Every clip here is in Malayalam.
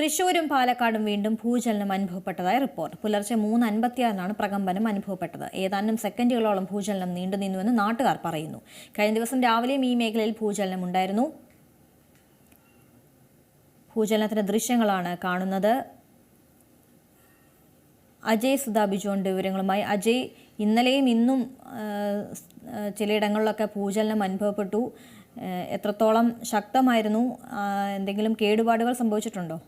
തൃശൂരും പാലക്കാടും വീണ്ടും ഭൂചലനം അനുഭവപ്പെട്ടതായി റിപ്പോർട്ട്. പുലർച്ചെ മൂന്ന് അൻപത്തിയാറിനാണ് പ്രകമ്പനം അനുഭവപ്പെട്ടത്. ഏതാനും സെക്കൻഡുകളോളം ഭൂചലനം നീണ്ടുനിന്നുവെന്ന് നാട്ടുകാർ പറയുന്നു. കഴിഞ്ഞ ദിവസം രാവിലെയും ഈ മേഖലയിൽ ഭൂചലനം ഉണ്ടായിരുന്നു. ഭൂചലനത്തിന്റെ ദൃശ്യങ്ങളാണ് കാണുന്നത്. അജയ് സുധാ ബിജുണ്ട് വിവരങ്ങളുമായി. അജയ് ഇന്നലെയും ഇന്നും ചിലയിടങ്ങളിലൊക്കെ ഭൂചലനം അനുഭവപ്പെട്ടു. എത്രത്തോളം ശക്തമായിരുന്നു? എന്തെങ്കിലും കേടുപാടുകൾ സംഭവിച്ചിട്ടുണ്ടോ?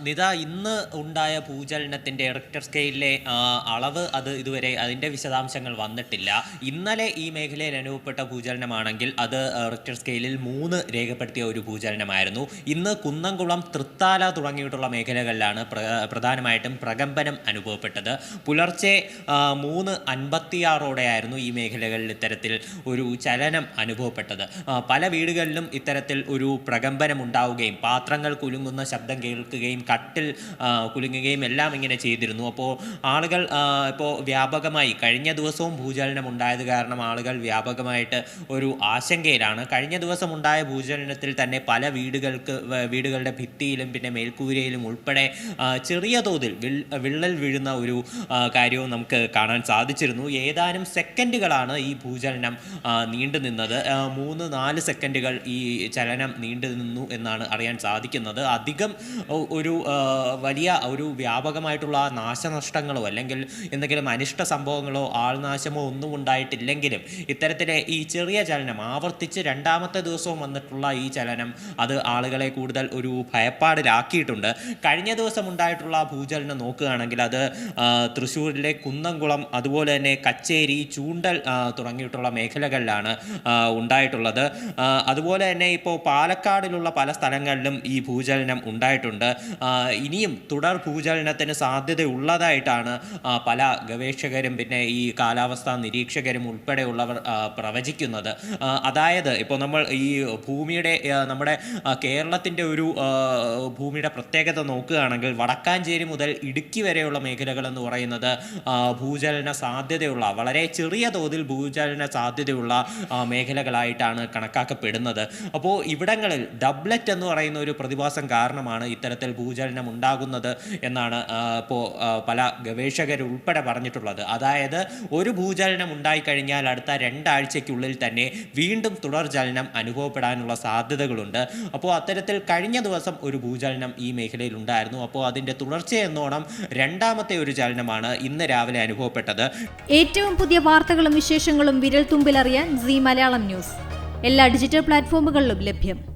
നിത ഇന്ന് ഉണ്ടായ ഭൂചലനത്തിന്റെ റിക്ടർ സ്കെയിലിലെ അളവ് അത് ഇതുവരെ അതിന്റെ വിശദാംശങ്ങൾ വന്നിട്ടില്ല. ഇന്നലെ ഈ മേഖലയിൽ അനുഭവപ്പെട്ട ഭൂചലനമാണെങ്കിൽ അത് റിക്ടർ സ്കെയിലിൽ മൂന്ന് രേഖപ്പെടുത്തിയ ഒരു ഭൂചലനമായിരുന്നു. ഇന്ന് കുന്നംകുളം തൃത്താല തുടങ്ങിയിട്ടുള്ള മേഖലകളിലാണ് പ്ര- പ്രധാനമായിട്ടും പ്രകമ്പനം അനുഭവപ്പെട്ടത്. പുലർച്ചെ മൂന്ന് അൻപത്തിയാറോടെയായിരുന്നു ഈ മേഖലകളിൽ ഇത്തരത്തിൽ ഒരു ചലനം അനുഭവപ്പെട്ടത്. പല വീടുകളിലും ഇത്തരത്തിൽ ഒരു പ്രകമ്പനം ഉണ്ടാവുകയും പാത്രങ്ങൾ കുലുങ്ങുന്ന ശബ്ദം കേൾക്കുകയും കട്ടിൽ കുലുങ്ങുകയും എല്ലാം ഇങ്ങനെ ചെയ്തിരുന്നു. അപ്പോൾ ആളുകൾ ഇപ്പോൾ വ്യാപകമായി കഴിഞ്ഞ ദിവസവും ഭൂചലനം ഉണ്ടായത് കാരണം ആളുകൾ വ്യാപകമായിട്ട് ഒരു ആശങ്കയിലാണ്. കഴിഞ്ഞ ദിവസം ഉണ്ടായ ഭൂചലനത്തിൽ തന്നെ പല വീടുകൾക്ക് വീടുകളുടെ ഭിത്തിയിലും പിന്നെ മേൽക്കൂരയിലും ഉൾപ്പെടെ ചെറിയ തോതിൽ വിള്ളൽ വീഴുന്ന ഒരു കാര്യവും നമുക്ക് കാണാൻ സാധിച്ചിരുന്നു. ഏതാനും സെക്കൻഡുകളാണ് ഈ ഭൂചലനം നീണ്ടു നിന്നത്. മൂന്ന് നാല് സെക്കൻഡുകൾ ഈ ചലനം നീണ്ടു നിന്നു എന്നാണ് അറിയാൻ സാധിക്കുന്നത്. അധികം ഒരു വലിയ ഒരു വ്യാപകമായിട്ടുള്ള നാശനഷ്ടങ്ങളോ അല്ലെങ്കിൽ എന്തെങ്കിലും അനിഷ്ട സംഭവങ്ങളോ ആൾനാശമോ ഒന്നും ഉണ്ടായിട്ടില്ലെങ്കിലും ഇത്തരത്തിലെ ഈ ചെറിയ ചലനം ആവർത്തിച്ച് രണ്ടാമത്തെ ദിവസവും വന്നിട്ടുള്ള ഈ ചലനം അത് ആളുകളെ കൂടുതൽ ഒരു ഭയപ്പാടിലാക്കിയിട്ടുണ്ട്. കഴിഞ്ഞ ദിവസം ഉണ്ടായിട്ടുള്ള ഭൂചലനം നോക്കുകയാണെങ്കിൽ അത് തൃശ്ശൂരിലെ കുന്നംകുളം അതുപോലെ തന്നെ കച്ചേരി ചൂണ്ടൽ തുടങ്ങിയിട്ടുള്ള മേഖലകളിലാണ് ഉണ്ടായിട്ടുള്ളത്. അതുപോലെ തന്നെ ഇപ്പോൾ പാലക്കാടിലുള്ള പല സ്ഥലങ്ങളിലും ഈ ഭൂചലനം ഉണ്ടായിട്ടുണ്ട്. ഇനിയും തുടർ ഭൂചലനത്തിന് സാധ്യതയുള്ളതായിട്ടാണ് പല ഗവേഷകരും പിന്നെ ഈ കാലാവസ്ഥാ നിരീക്ഷകരും ഉൾപ്പെടെയുള്ളവർ പ്രവചിക്കുന്നത്. അതായത് ഇപ്പോൾ നമ്മൾ ഈ ഭൂമിയുടെ നമ്മുടെ കേരളത്തിന്റെ ഒരു ഭൂമിയുടെ പ്രത്യേകത നോക്കുകയാണെങ്കിൽ വടക്കാഞ്ചേരി മുതൽ ഇടുക്കി വരെയുള്ള മേഖലകൾ എന്ന് പറയുന്നത് ഭൂചലന സാധ്യതയുള്ള വളരെ ചെറിയ തോതിൽ ഭൂചലന സാധ്യതയുള്ള മേഖലകളായിട്ടാണ് കണക്കാക്കപ്പെടുന്നത്. അപ്പോൾ ഇവിടങ്ങളിൽ ഡബ്ലറ്റ് എന്ന് പറയുന്ന ഒരു പ്രതിഭാസം കാരണമാണ് ഇത്തരത്തിൽ ഭൂചലനം ഉണ്ടാകുന്നത് എന്നാണ് ഇപ്പോൾ പല ഗവേഷകരുൾപ്പെടെ പറഞ്ഞിട്ടുള്ളത്. അതായത് ഒരു ഭൂചലനം ഉണ്ടായിക്കഴിഞ്ഞാൽ അടുത്ത രണ്ടാഴ്ചയ്ക്കുള്ളിൽ തന്നെ വീണ്ടും തുടർചലനം അനുഭവപ്പെടാനുള്ള സാധ്യതകളുണ്ട്. അപ്പോൾ അത്തരത്തിൽ കഴിഞ്ഞ ദിവസം ഒരു ഭൂചലനം ഈ മേഖലയിൽ ഉണ്ടായിരുന്നു. അപ്പോൾ അതിന്റെ തുടർച്ചയെന്നോണം രണ്ടാമത്തെ ഒരു ചലനമാണ് ഇന്ന് രാവിലെ അനുഭവപ്പെട്ടത്. ഏറ്റവും പുതിയ വാർത്തകളും വിശേഷങ്ങളും വിരൽ തുമ്പിലറിയാൻ സി മലയാളം ന്യൂസ്. എല്ലാ ഡിജിറ്റൽ പ്ലാറ്റ്ഫോമുകളിലും ലഭ്യം.